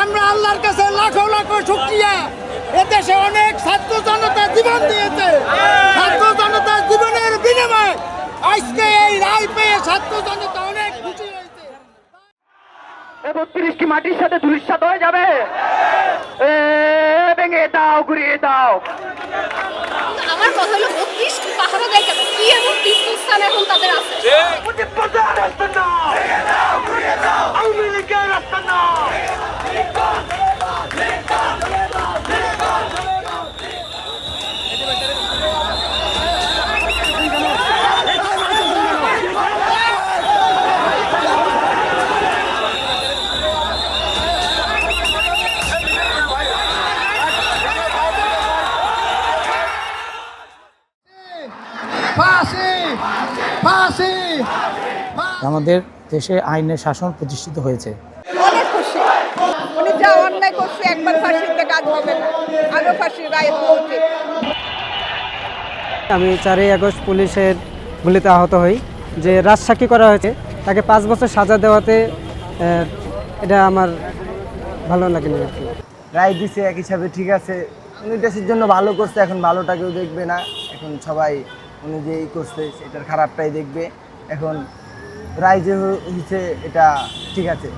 আমরা আল্লাহর কাছে লাখো লাখো শুক্রিয়া। এদেশে অনেক ছাত্র জনতা জীবন দিয়েছে। ছাত্র জনতা জীবনের বিনিময়ে আজকে এই রায় পেয়ে ছাত্র জনতা অনেক খুশি হয়েছে। বত্রিশ মাটির সাথে ধুলির হয়ে যাবে। এ ভেঙে দাও ঘুরিয়ে দাও। আমার কথা হলো বত্রিশ পাহারা দেয় কেন কি এমন তীর্থস্থান এখন তাদের আছে মুজিব বাজার রাস্তা না আওয়ামী লীগের রাস্তা না ফাঁসি ফাঁসি আমাদের দেশে আইনের শাসন প্রতিষ্ঠিত হয়েছে। অনেক খুশি। উনি যা অন্যায় করছে একবার ফাঁসিতে কাজ হবে না। আরও ফাঁসির রায় হওয়া আমি চারই আগস্ট পুলিশের গুলিতে আহত হই। যে রাজসাক্ষী করা হয়েছে তাকে পাঁচ বছর সাজা দেওয়াতে এটা আমার ভালো লাগেনি আর কি। রায় দিছে এক হিসাবে ঠিক আছে। উনি দেশের জন্য ভালো করছে এখন ভালোটা কেউ দেখবে না। এখন সবাই উনি যে করছে সেটার খারাপটাই দেখবে। এখন রায় যে হয়েছে এটা ঠিক আছে।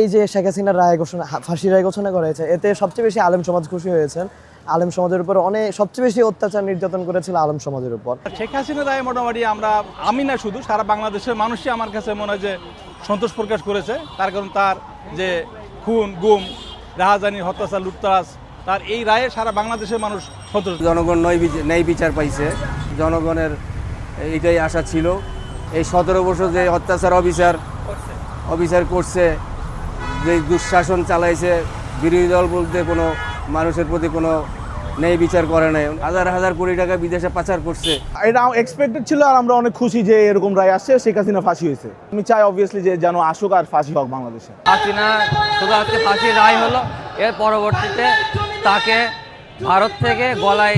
এই যে শেখ হাসিনার রায় ঘোষণা ফাঁসি রায় ঘোষণা করা হয়েছে এতে সবচেয়ে বেশি আলেম সমাজ খুশি হয়েছেন। আলেম সমাজের উপর অনেক সবচেয়ে বেশি অত্যাচার নির্যাতন করেছিল আলেম সমাজের উপর। শেখ হাসিনা রায় মোটামুটি আমরা আমি না শুধু সারা বাংলাদেশের মানুষই আমার কাছে মনে হয় যে সন্তোষ প্রকাশ করেছে। তার কারণ তার যে খুন গুম রাহাজানি হত্যাচার লুটতারাজ তার এই রায়ে সারা বাংলাদেশের মানুষ সন্তোষ জনগণ নয় ন্যায় বিচার পাইছে। জনগণের এটাই আশা ছিল। এই সতেরো বছর যে অত্যাচার অফিসার অবিচার করছে যে দুঃশাসন চালাইছে বিরোধী দল বলতে কোনো মানুষের প্রতি কোনো নেই বিচার করে নাই। হাজার হাজার কোটি টাকা বিদেশে পাচার করছে। এটা এক্সপেক্টেড ছিল আর আমরা অনেক খুশি যে এরকম রায় আসছে শেখ হাসিনা ফাঁসি হয়েছে। আমি চাই অবভিয়াসলি যে যেন আসুক আর ফাঁসি হোক বাংলাদেশে। হাসিনা শুধু আজকে ফাঁসির রায় হলো এর পরবর্তীতে তাকে ভারত থেকে গলায়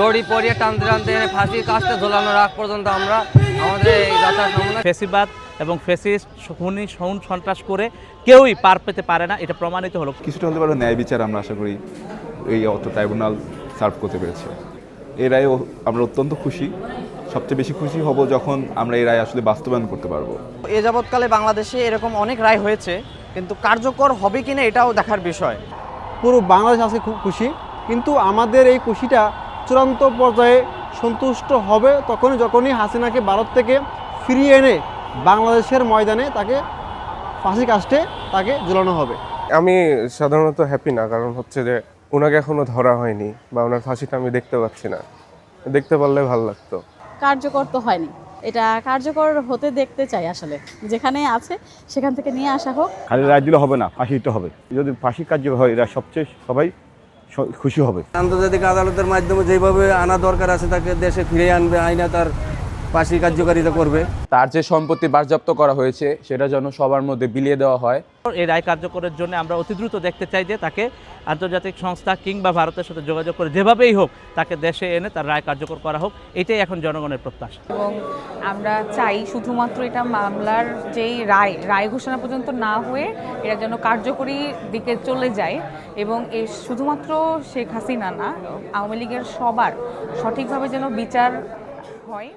দড়ি পরিয়ে টানতে টানতে ফাঁসির কাজটা ঝোলানোর আগ পর্যন্ত আমরা আমাদের এই যাত্রা সামনে ফেসিবাদ এবং ফেসিস্ট খুনি সৌন সন্ত্রাস করে কেউই পার পেতে পারে না এটা প্রমাণিত হলো। কিছুটা হতে পারে ন্যায় বিচার আমরা আশা করি এই অত ট্রাইব্যুনাল সার্ভ করতে পেরেছে। এই রায়ে আমরা অত্যন্ত খুশি। সবচেয়ে বেশি খুশি হব যখন আমরা এই রায় আসলে বাস্তবায়ন করতে পারব। এ যাবৎকালে বাংলাদেশে এরকম অনেক রায় হয়েছে কিন্তু কার্যকর হবে কিনা এটাও দেখার বিষয়। পুরো বাংলাদেশ আজকে খুব খুশি কিন্তু আমাদের এই খুশিটা চূড়ান্ত পর্যায়ে সন্তুষ্ট হবে তখনই যখনই হাসিনাকে ভারত থেকে ফিরিয়ে এনে বাংলাদেশের ময়দানে তাকে ফাঁসি কাস্টে তাকে ঝুলানো হবে। আমি সাধারণত হ্যাপি না কারণ হচ্ছে যে ওনাকে এখনও ধরা হয়নি বা ওনার ফাঁসিটা আমি দেখতে পাচ্ছি না। দেখতে পারলে ভালো লাগতো। কার্যকর তো হয়নি। এটা কার্যকর হতে দেখতে চাই আসলে। যেখানে আছে সেখান থেকে নিয়ে আসা হোক। খালি রায় দিলে হবে না ফাঁসি দিতে হবে। যদি ফাঁসি কার্যকর হয় এরা সবচেয়ে সবাই খুশি হবে। আন্তর্জাতিক আদালতের মাধ্যমে যেভাবে আনা দরকার আছে, তাকে দেশে ফিরে আনবে, আইনা তার ফাঁসি কার্যকারিতা করবে। তার যে সম্পত্তি বাজেয়াপ্ত করা হয়েছে সেটা যেন সবার মধ্যে বিলিয়ে দেওয়া হয়। এই রায় কার্যকরের জন্য আমরা অতি দ্রুত দেখতে চাই যে তাকে আন্তর্জাতিক সংস্থা কিংবা ভারতের সাথে যোগাযোগ করে যেভাবেই হোক তাকে দেশে এনে তার রায় কার্যকর করা হোক এটাই এখন জনগণের প্রত্যাশা। এবং আমরা চাই শুধুমাত্র এটা মামলার যেই রায় রায় ঘোষণা পর্যন্ত না হয়ে এটা যেন কার্যকরী দিকে চলে যায় এবং এই শুধুমাত্র শেখ হাসিনা না আওয়ামী লীগের সবার সঠিকভাবে যেন বিচার হয়।